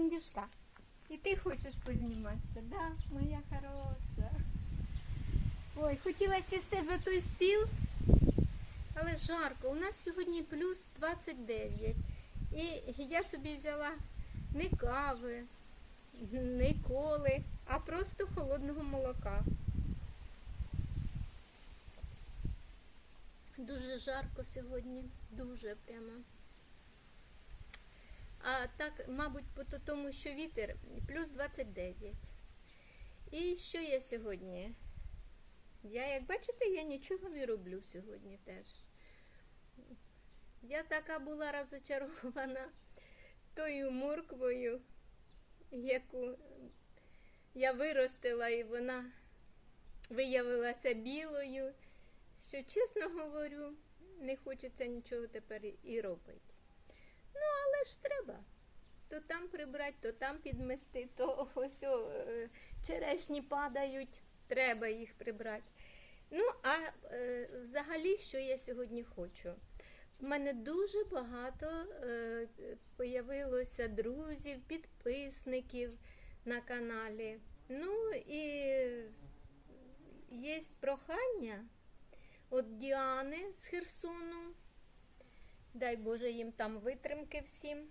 індюшка. І ти хочеш позніматися, да, моя хороша. Ой, хотіла сісти за той стіл, але жарко. У нас сьогодні плюс 29. І я собі взяла не кави, не коли, а просто холодного молока. Дуже жарко сьогодні, дуже прямо. А так, мабуть, по тому, що вітер плюс 29. І що я сьогодні? Я, як бачите, я нічого не роблю сьогодні теж. Я така була розочарована тою морквою, яку я виростила, і вона виявилася білою, що, чесно говорю, не хочеться нічого тепер і- робити. Ну, але ж треба. То там прибрати, то там підмести, то ось о, е, черешні падають, треба їх прибрати. Ну, а е, взагалі, що я сьогодні хочу? У мене дуже багато е, появилося друзів, підписників на каналі. Ну і є прохання від Діани з Херсону. Дай Боже їм там витримки всім.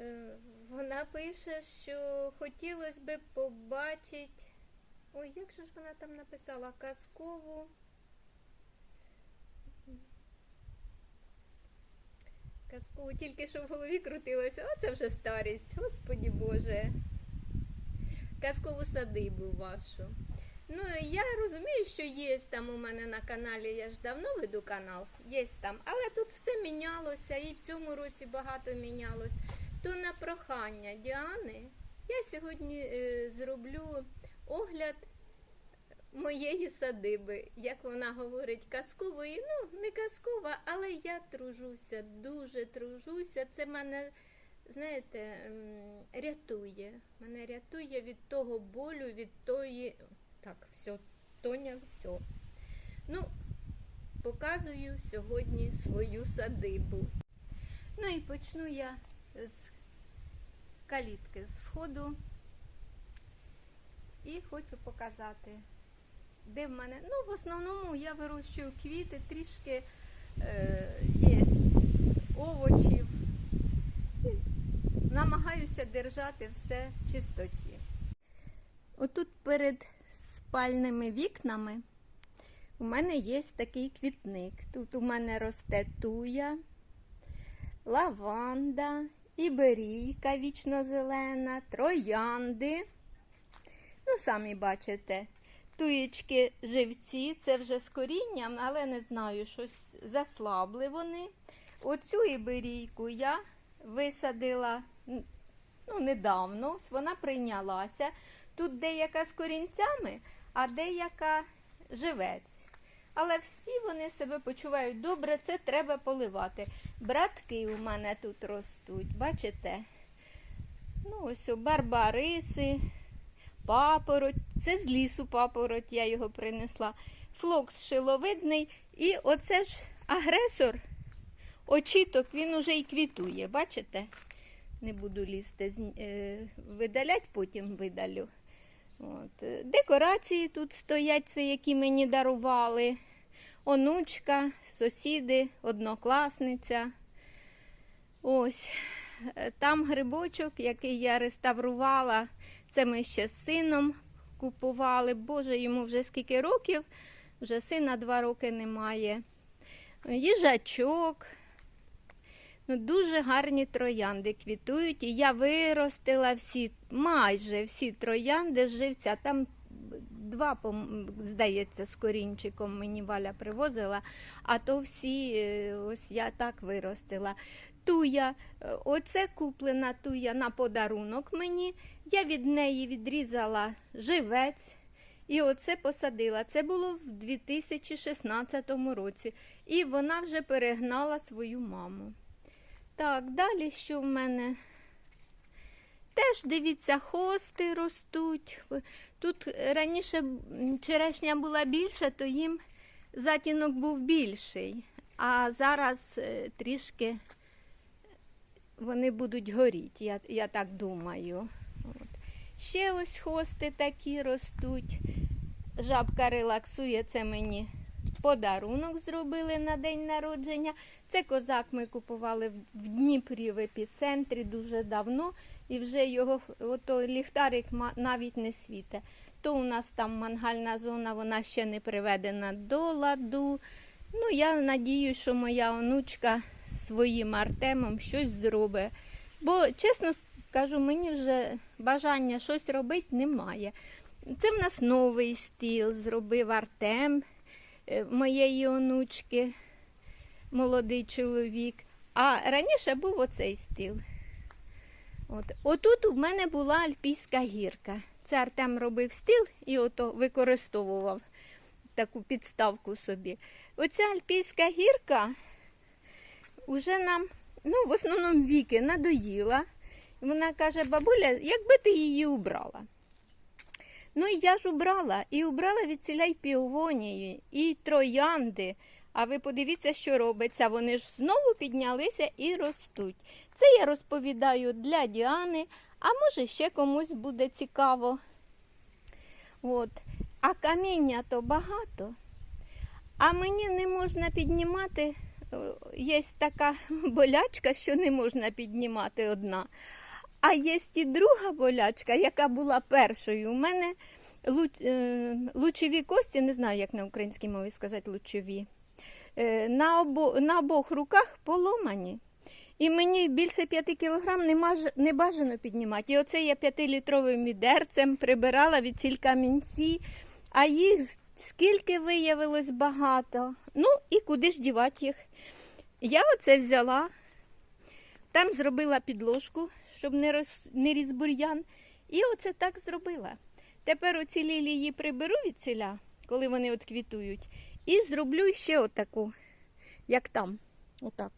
Е, Вона пише, що хотілося б побачити. Ой, як же ж вона там написала казкову. Казкову тільки що в голові крутилося. Оце вже старість, господі Боже. Казкову садибу вашу. Ну, я розумію, що є там у мене на каналі, я ж давно веду канал, є там, але тут все мінялося, і в цьому році багато мінялось. То на прохання Діани я сьогодні е, зроблю огляд моєї садиби, як вона говорить, казкової. Ну, не казкова, але я тружуся, дуже тружуся. Це мене, знаєте, рятує. Мене рятує від того болю, від тої. Так, все, Тоня, все. Ну, показую сьогодні свою садибу. Ну і почну я з калітки, з входу. І хочу показати, де в мене. Ну, в основному я вирощую квіти, трішки е, є овочів. Намагаюся держати все в чистоті. Отут перед спальними вікнами у мене є такий квітник. Тут у мене росте туя, лаванда, іберійка вічно-зелена, троянди. Ну, самі бачите, туєчки живці, це вже з корінням, але не знаю, щось заслабли вони. Оцю іберійку я висадила ну, недавно, вона прийнялася. Тут деяка з корінцями, а деяка живець. Але всі вони себе почувають добре, це треба поливати. Братки у мене тут ростуть, бачите? Ну, ось о, барбариси, папороть. Це з лісу папороть, я його принесла. Флокс шиловидний. І оце ж агресор, очіток, він уже і квітує, бачите? Не буду лізти, е, видалять, потім видалю. От. Декорації тут стоять, це які мені дарували. Онучка, сусіди, однокласниця. Ось там грибочок, який я реставрувала. Це ми ще з сином купували. Боже, йому вже скільки років, вже сина два роки немає. Їжачок. Ну, дуже гарні троянди квітують. І я виростила всі, майже всі троянди з живця. Там два, здається, з корінчиком мені Валя привозила, а то всі е, ось я так виростила. Туя, е, оце куплена туя на подарунок мені. Я від неї відрізала живець. І оце посадила. Це було в 2016 році. І вона вже перегнала свою маму. Так, далі що в мене? Теж дивіться, хости ростуть. Тут раніше черешня була більша, то їм затінок був більший. А зараз е, трішки вони будуть горіти, я, я так думаю. От. Ще ось хости такі ростуть. Жабка релаксує, це мені подарунок зробили на день народження. Це козак ми купували в Дніпрі в епіцентрі дуже давно, і вже його ото ліхтарик навіть не світе. То у нас там мангальна зона, вона ще не приведена до ладу. Ну, я надію, що моя онучка своїм Артемом щось зробить. Бо, чесно скажу, мені вже бажання щось робити немає. Це в нас новий стіл, зробив Артем моєї онучки, молодий чоловік. А раніше був оцей стіл. От. Отут у мене була альпійська гірка. Це Артем робив стіл і ото використовував таку підставку собі. Оця альпійська гірка вже нам, ну, в основному віки надоїла. Вона каже, бабуля, якби ти її убрала. Ну і я ж убрала, і убрала від ціляй піонії, і троянди. А ви подивіться, що робиться. Вони ж знову піднялися і ростуть. Це я розповідаю для Діани, а може ще комусь буде цікаво. От. А каміння то багато. А мені не можна піднімати. е, Є така болячка, що не можна піднімати одна. А є і друга болячка, яка була першою. У мене е, лучові кості, не знаю, як на українській мові сказати лучові. Е, на, обо, на обох руках поломані. І мені більше 5 кілограм не, маж, не бажано піднімати. І оце я 5-літровим відерцем прибирала від ціль камінці, а їх скільки виявилось багато. Ну і куди ж дівати їх? Я оце взяла, там зробила підложку, щоб не, роз, не ріс. І оце так зробила. Тепер оці лілії приберу від ціля, коли вони от квітують, і зроблю ще отаку, як там. Отак.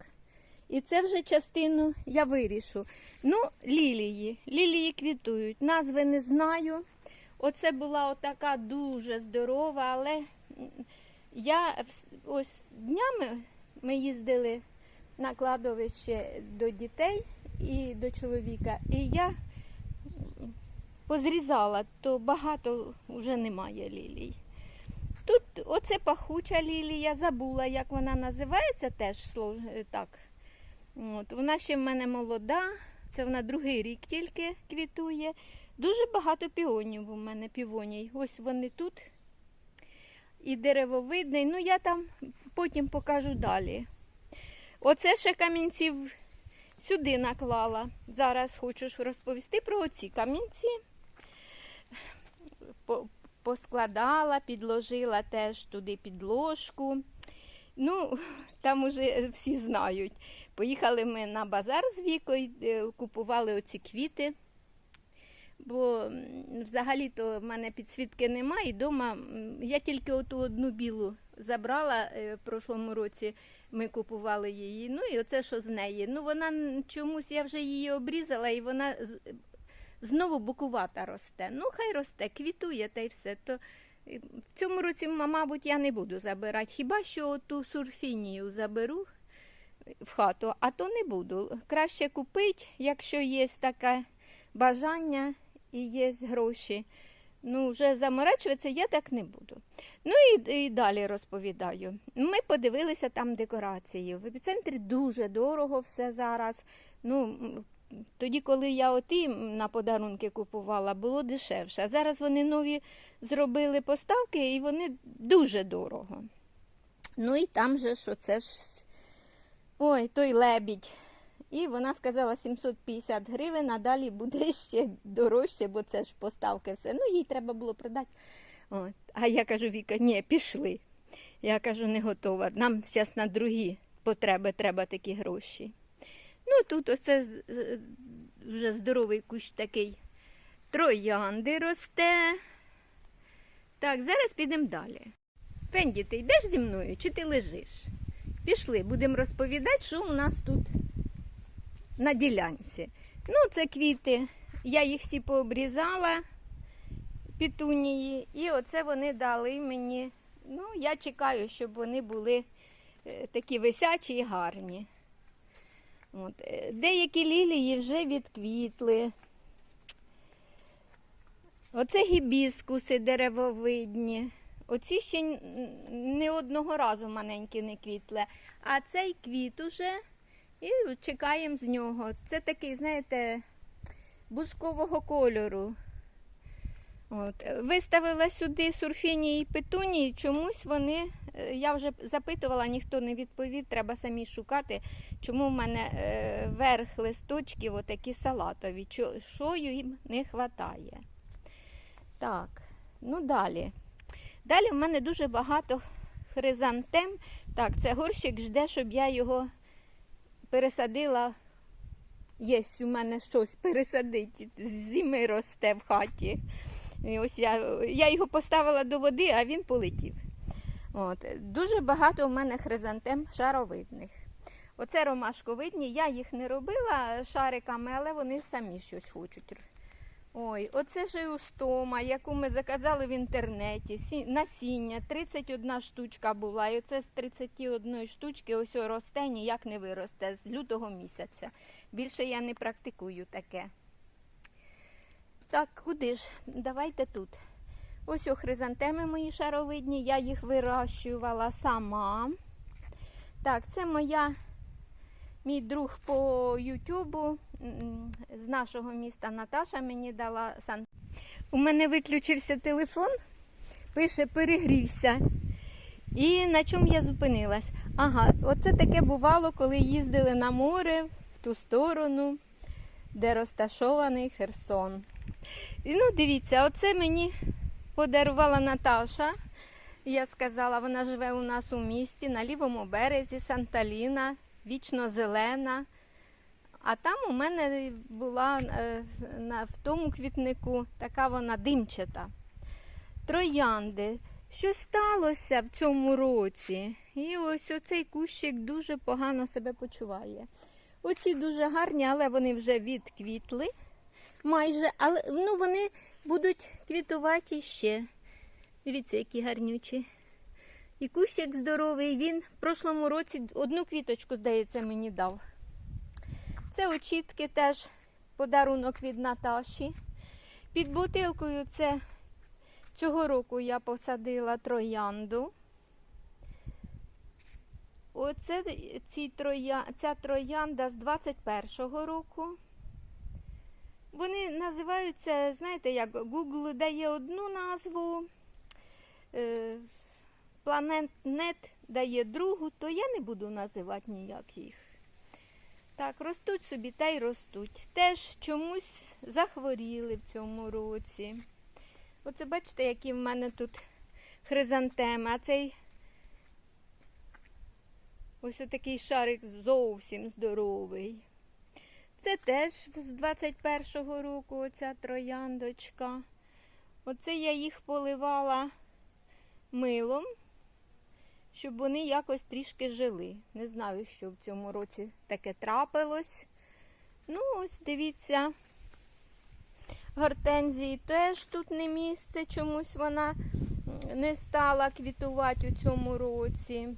І це вже частину я вирішу. Ну, лілії. Лілії квітують. Назви не знаю. Оце була отака дуже здорова, але я ось днями ми їздили на кладовище до дітей і до чоловіка. І я позрізала, то багато вже немає лілій. Тут оце пахуча лілія, забула, як вона називається, теж е, так. От, вона ще в мене молода, це вона другий рік тільки квітує. Дуже багато піонів у мене півоній. Ось вони тут. І деревовидний. Ну, я там потім покажу далі. Оце ще камінців сюди наклала. Зараз хочу розповісти про оці камінці. Поскладала, підложила теж туди підложку. Ну, там уже всі знають. Поїхали ми на базар з Вікою, е, купували оці квіти. Бо взагалі-то в мене підсвітки немає, і вдома я тільки оту одну білу забрала е, в прошлому році. Ми купували її. Ну і оце що з неї. Ну вона чомусь я вже її обрізала, і вона знову букувата росте. Ну, хай росте, квітує та й все. То в цьому році, мабуть, я не буду забирати. Хіба що ту сурфінію заберу в хату, а то не буду. Краще купити, якщо є таке бажання і є гроші. Ну, вже заморачуватися я так не буду. Ну і, і далі розповідаю. Ми подивилися там декорації. В епіцентрі дуже дорого все зараз. Ну, тоді, коли я оті на подарунки купувала, було дешевше. А зараз вони нові зробили поставки і вони дуже дорого. Ну і там же що це ж. Ой, той лебідь. І вона сказала 750 гривень, а далі буде ще дорожче, бо це ж поставки все. Ну, їй треба було продати. От. А я кажу, Віка, ні, пішли. Я кажу, не готова. Нам зараз на другі потреби треба такі гроші. Ну, тут оце вже здоровий кущ такий. Троянди росте. Так, зараз підемо далі. Пенді, ти йдеш зі мною чи ти лежиш? Пішли, будемо розповідати, що у нас тут на ділянці. Ну, це квіти. Я їх всі пообрізала, пітунії, і оце вони дали мені. Ну, я чекаю, щоб вони були е, такі висячі і гарні. От. е, Деякі лілії вже відквітли. Оце гібіскуси деревовидні. Оці ще не одного разу маленькі не квітли. А цей квіт уже і чекаємо з нього. Це такий, знаєте, бускового кольору. От. Виставила сюди сурфінії і петунії, чомусь вони, е, я вже запитувала, ніхто не відповів, треба самі шукати, чому в мене е, верх листочків отакі салатові, що їм не вистачає. Так, ну далі. Далі в мене дуже багато хризантем. Так, це горщик жде, щоб я його пересадила. Є у мене щось пересадити. Зими росте в хаті. І ось я, я його поставила до води, а він полетів. От. Дуже багато в мене хризантем шаровидних. Оце ромашковидні, я їх не робила шариками, але вони самі щось хочуть. Ой, оце жиустома, яку ми заказали в інтернеті. Сі- Насіння, 31 штучка була. І оце з 31 штучки ось росте, ніяк не виросте з лютого місяця. Більше я не практикую таке. Так, куди ж? Давайте тут. Ось о хризантеми мої шаровидні, я їх вирощувала сама. Так, це моя, мій друг по Ютубу з нашого міста Наташа мені дала сан. У мене виключився телефон, пише, перегрівся. І на чому я зупинилась? Ага, оце таке бувало, коли їздили на море в ту сторону, де розташований Херсон. І, ну, дивіться, оце мені подарувала Наташа. Я сказала, вона живе у нас у місті на лівому березі, Санталіна, вічно зелена. А там у мене була е, в тому квітнику така вона димчата. Троянди. Що сталося в цьому році? І ось оцей кущик дуже погано себе почуває. Оці дуже гарні, але вони вже відквітли майже, але ну, вони будуть квітувати ще. Дивіться, які гарнючі. І кущик здоровий. Він в прошлому році одну квіточку, здається, мені дав. Це очітки теж подарунок від Наташі. Під бутилкою це цього року я посадила троянду. Оце ці троя... ця троянда з 21-го року. Вони називаються, знаєте, як Google дає одну назву, е, Planet.net дає другу, то я не буду називати ніяк їх. Так, ростуть собі та й ростуть. Теж чомусь захворіли в цьому році. Оце бачите, які в мене тут хризантеми, а цей ось отакий шарик зовсім здоровий. Це теж з 21-го року оця трояндочка. Оце я їх поливала милом, щоб вони якось трішки жили. Не знаю, що в цьому році таке трапилось. Ну, ось дивіться. Гортензії теж тут не місце, чомусь вона не стала квітувати у цьому році.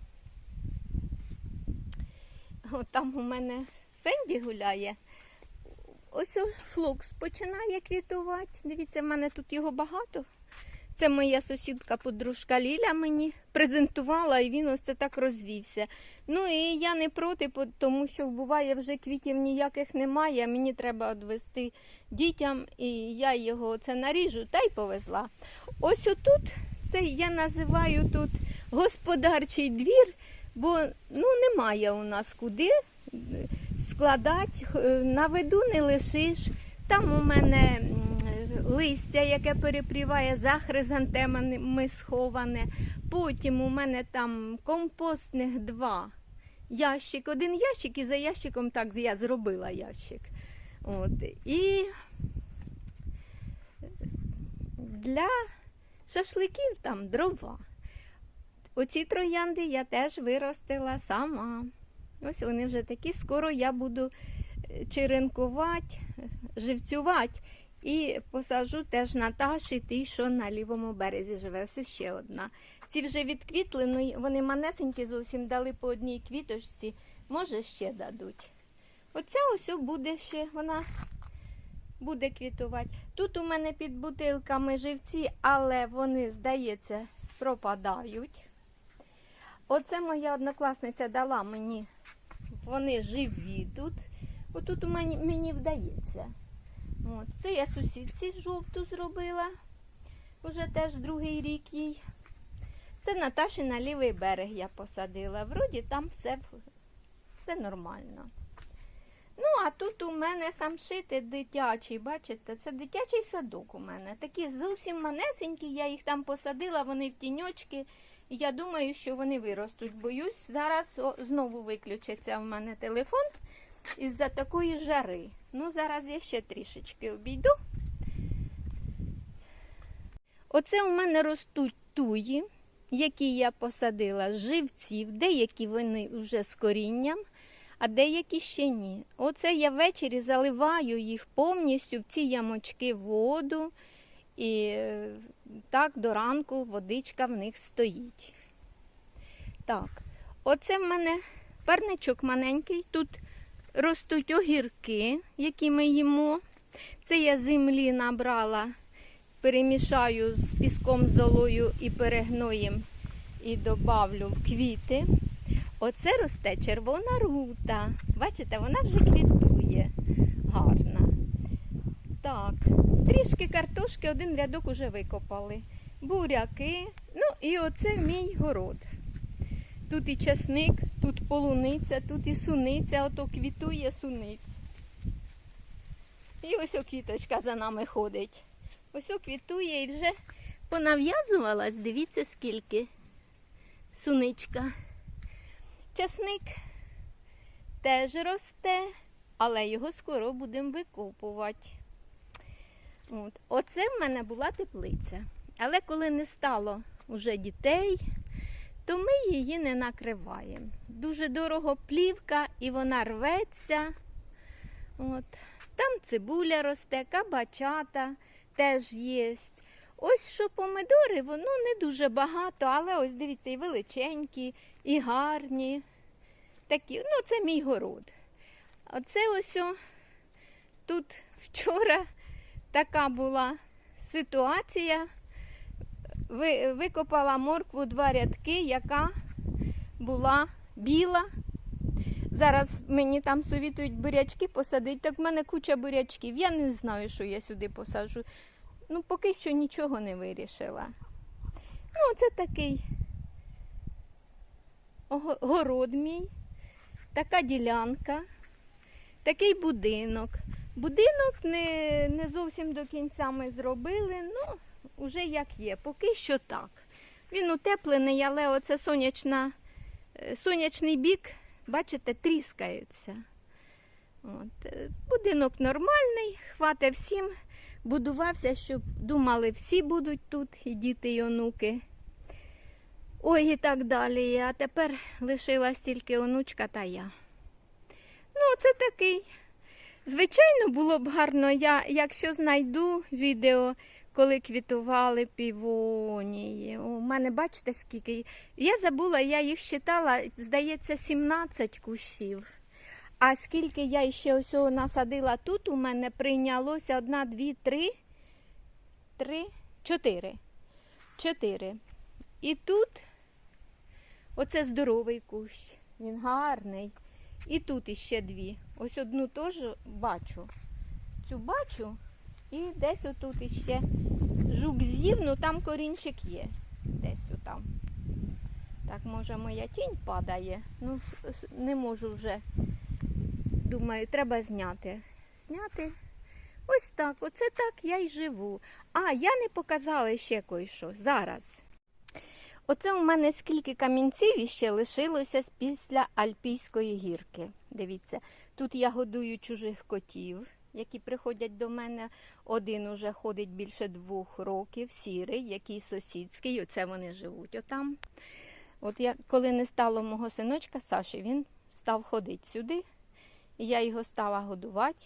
От там у мене Фенді гуляє. Ось о, флокс починає квітувати. Дивіться, в мене тут його багато. Це моя сусідка подружка Ліля мені презентувала, і він ось це так розвівся. Ну і я не проти, тому що буває вже квітів ніяких немає. Мені треба відвести дітям, і я його це наріжу та й повезла. Ось отут, це я називаю тут господарчий двір, бо ну, немає у нас куди складати, на виду не лишиш. Там у мене листя, яке перепріває за хризантемами сховане. Потім у мене там компостних два ящик. Один ящик і за ящиком так я зробила ящик. От. І для шашликів там дрова. Оці троянди я теж виростила сама. Ось вони вже такі. Скоро я буду е, черенкувати, живцювати. І посаджу теж Наташі, ті, що на лівому березі живе. Ось ще одна. Ці вже відквітли, ну вони манесенькі зовсім дали по одній квіточці. Може, ще дадуть. Оця ось буде ще, вона буде квітувати. Тут у мене під бутилками живці, але вони, здається, пропадають. Оце моя однокласниця дала мені. Вони живі тут. Отут у мені, мені вдається. От. Це я сусідці жовту зробила. Уже теж другий рік їй. Це Наташі на лівий берег я посадила. Вроді там все, все нормально. Ну, а тут у мене самшити дитячий, бачите, це дитячий садок у мене. Такі зовсім манесенькі, я їх там посадила, вони в тіньочки. Я думаю, що вони виростуть. Боюсь, зараз знову виключиться в мене телефон із-за такої жари. Ну, зараз я ще трішечки обійду. Оце у мене ростуть туї, які я посадила з живців, деякі вони вже з корінням, а деякі ще ні. Оце я ввечері заливаю їх повністю в ці ямочки воду. І е, так до ранку водичка в них стоїть. Так, оце в мене парничок маленький. Тут ростуть огірки, які ми їмо. Це я землі набрала, перемішаю з піском золою і перегноєм і добавлю в квіти. Оце росте червона рута. Бачите, вона вже квітує гарна. Так, трішки картошки, один рядок уже викопали. Буряки. Ну і оце мій город. Тут і часник, тут полуниця, тут і суниця, ото квітує суниць. І ось о квіточка за нами ходить. Ось квітує і вже понав'язувалась, дивіться скільки. Суничка. Часник теж росте, але його скоро будемо викопувати. От. Оце в мене була теплиця. Але коли не стало вже дітей, то ми її не накриваємо. Дуже дорого плівка і вона рветься. От. Там цибуля росте, кабачата теж є. Ось що помидори, воно не дуже багато, але ось дивіться, і величенькі, і гарні. Такі, ну, це мій город. Оце ось о, тут вчора така була ситуація. Ви, викопала моркву два рядки, яка була біла. Зараз мені там совітують бурячки посадити, так в мене куча бурячків. Я не знаю, що я сюди посаджу. Ну, поки що нічого не вирішила. Ну, це такий город мій, така ділянка, такий будинок. Будинок не, не зовсім до кінця ми зробили, ну, уже як є, поки що так. Він утеплений, але оце сонячна, е, сонячний бік, бачите, тріскається. От. е, Будинок нормальний, хватить всім. Будувався, щоб думали, всі будуть тут, і діти, і онуки. Ой, і так далі. А тепер лишилась тільки онучка та я. Ну, це такий. Звичайно, було б гарно, я, якщо знайду відео, коли квітували півонії. У мене бачите скільки. Я забула, я їх считала, здається, 17 кущів. А скільки я ще ось насадила тут, у мене прийнялося одна, дві, три, три, чотири. Чотири. І тут оце здоровий кущ. Він гарний. І тут іще дві. Ось одну теж бачу. Цю бачу. І десь отут іще жук з'їв, ну там корінчик є. Десь отам. Так, може, моя тінь падає. Ну, не можу вже. Думаю, треба зняти. Зняти. Ось так, оце так я й живу. А, я не показала ще кое-що. Зараз. Оце у мене скільки камінців іще лишилося після Альпійської гірки. Дивіться, тут я годую чужих котів, які приходять до мене. Один уже ходить більше двох років, сірий, який сусідський. Оце вони живуть отам. От я, коли не стало мого синочка Саші, він став ходити сюди. І я його стала годувати.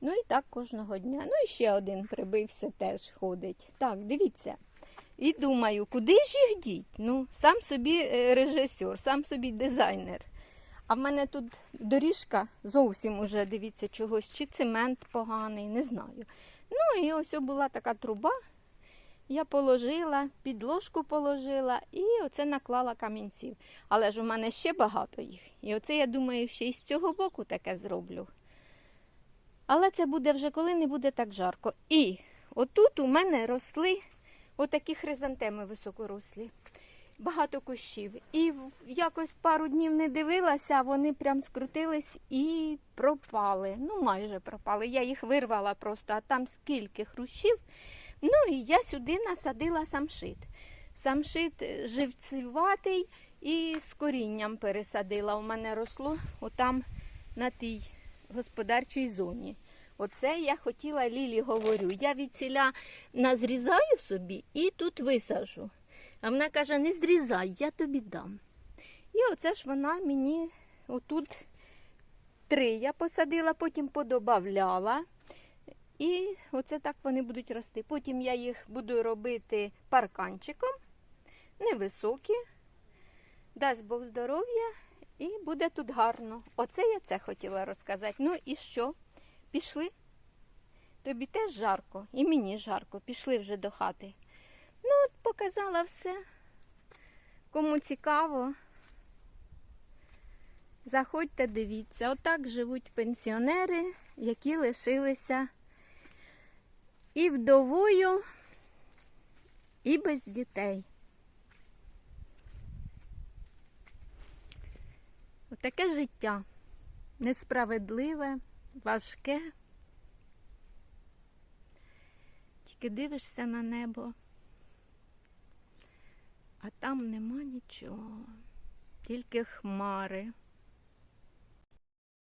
Ну і так кожного дня. Ну і ще один прибився, теж ходить. Так, дивіться. І думаю, куди ж їх діть? Ну, сам собі е, режисер, сам собі дизайнер. А в мене тут доріжка зовсім уже, дивіться, чогось, чи цемент поганий, не знаю. Ну і ось була така труба. Я положила, підложку положила і оце наклала камінців. Але ж у мене ще багато їх. І оце я думаю, ще й з цього боку таке зроблю. Але це буде вже коли не буде так жарко. І отут у мене росли отакі хризантеми високорослі. Багато кущів. І якось пару днів не дивилася, вони прям скрутились і пропали. Ну, майже пропали. Я їх вирвала просто, а там скільки хрущів. Ну і я сюди насадила самшит. Самшит е, живцеватий і з корінням пересадила. У мене росло отам на тій господарчій зоні. Оце я хотіла Лілі говорю. Я від ціля назрізаю собі і тут висажу. А вона каже: не зрізай, я тобі дам. І оце ж вона мені отут три я посадила, потім подобавляла. І оце так вони будуть рости. Потім я їх буду робити парканчиком, невисокі. Дасть Бог здоров'я і буде тут гарно. Оце я це хотіла розказати. Ну і що? Пішли? Тобі теж жарко, і мені жарко. Пішли вже до хати. Показала все. Кому цікаво, заходьте, дивіться. Отак живуть пенсіонери, які лишилися і вдовою, і без дітей. Отаке життя несправедливе, важке. Тільки дивишся на небо, а там нема нічого, тільки хмари.